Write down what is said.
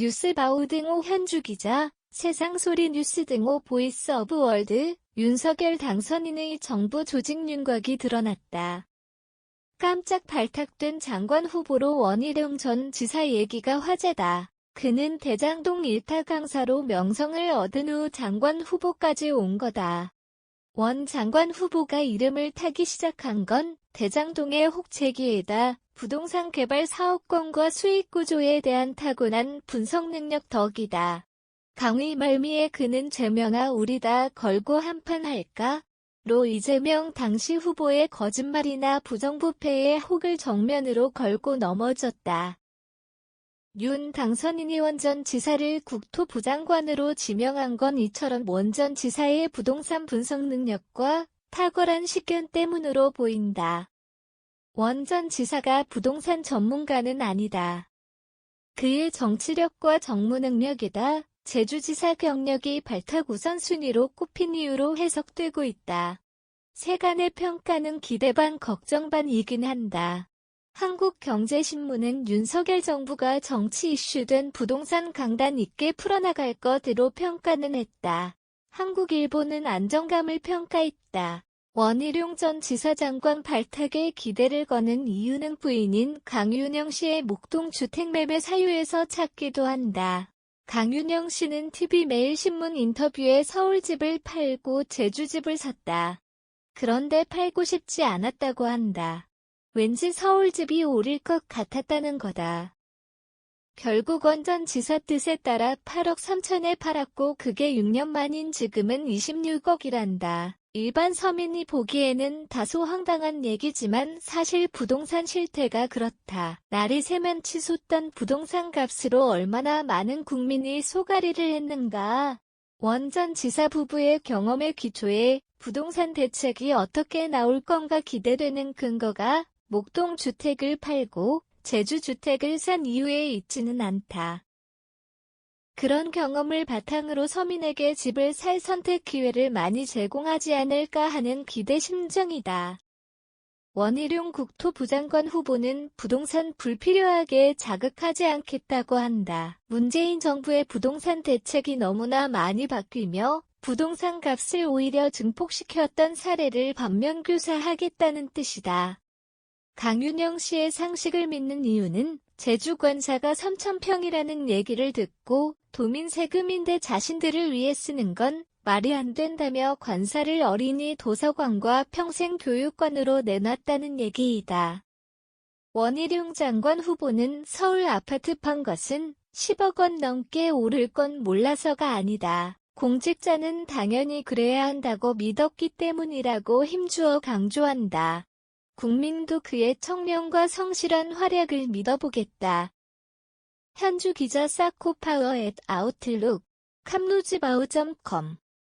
뉴스바우 등호 현주 기자, 세상소리 뉴스 등호 보이스 오브 월드, 윤석열 당선인의 정부 조직 윤곽이 드러났다. 깜짝 발탁된 장관 후보로 원희룡 전 지사 얘기가 화제다. 그는 대장동 일타 강사로 명성을 얻은 후 장관 후보까지 온 거다. 원 장관 후보가 이름을 타기 시작한 건 대장동의 혹체기에다 부동산 개발 사업권과 수익 구조에 대한 타고난 분석 능력 덕이다. 강의 말미에 그는 제명아 우리다 걸고 한판 할까? 로 이재명 당시 후보의 거짓말이나 부정부패의 혹을 정면으로 걸고 넘어졌다. 윤 당선인이 원전 지사를 국토부 장관으로 지명한 건 이처럼 원전 지사의 부동산 분석 능력과 탁월한 식견 때문으로 보인다. 원전 지사가 부동산 전문가는 아니다. 그의 정치력과 정무 능력이다. 제주지사 경력이 발탁 우선순위로 꼽힌 이유로 해석되고 있다. 세간의 평가는 기대 반 걱정 반이긴 한다. 한국경제신문은 윤석열 정부가 정치 이슈된 부동산 강단 있게 풀어나갈 것으로 평가는 했다. 한국일보는 안정감을 평가했다. 원희룡 전 지사장관 발탁에 기대를 거는 이유는 부인인 강윤영 씨의 목동 주택 매매 사유에서 찾기도 한다. 강윤영 씨는 TV매일신문 인터뷰에 서울집을 팔고 제주집을 샀다. 그런데 팔고 싶지 않았다고 한다. 왠지 서울집이 오를 것 같았다는 거다. 결국 원전 지사 뜻에 따라 8억 3천에 팔았고 그게 6년 만인 지금은 26억이란다. 일반 서민이 보기에는 다소 황당한 얘기지만 사실 부동산 실태가 그렇다. 날이 새면 치솟던 부동산 값으로 얼마나 많은 국민이 소가리를 했는가. 원전 지사 부부의 경험의 기초에 부동산 대책이 어떻게 나올 건가 기대되는 근거가 목동 주택을 팔고 제주 주택을 산 이유에 있지는 않다. 그런 경험을 바탕으로 서민에게 집을 살 선택 기회를 많이 제공하지 않을까 하는 기대 심정이다. 원희룡 국토부 장관 후보는 부동산 불필요하게 자극하지 않겠다고 한다. 문재인 정부의 부동산 대책이 너무나 많이 바뀌며 부동산 값을 오히려 증폭시켰던 사례를 반면교사하겠다는 뜻이다. 강윤영 씨의 상식을 믿는 이유는 제주 관사가 3천평이라는 얘기를 듣고 도민 세금인데 자신들을 위해 쓰는 건 말이 안 된다며 관사를 어린이 도서관과 평생교육관으로 내놨다는 얘기이다. 원희룡 장관 후보는 서울 아파트 판 것은 10억 원 넘게 오를 건 몰라서가 아니다. 공직자는 당연히 그래야 한다고 믿었기 때문이라고 힘주어 강조한다. 국민도 그의 청렴과 성실한 활약을 믿어보겠다. 현주 기자 사코파워 앳 아웃룩 캄루즈바우.com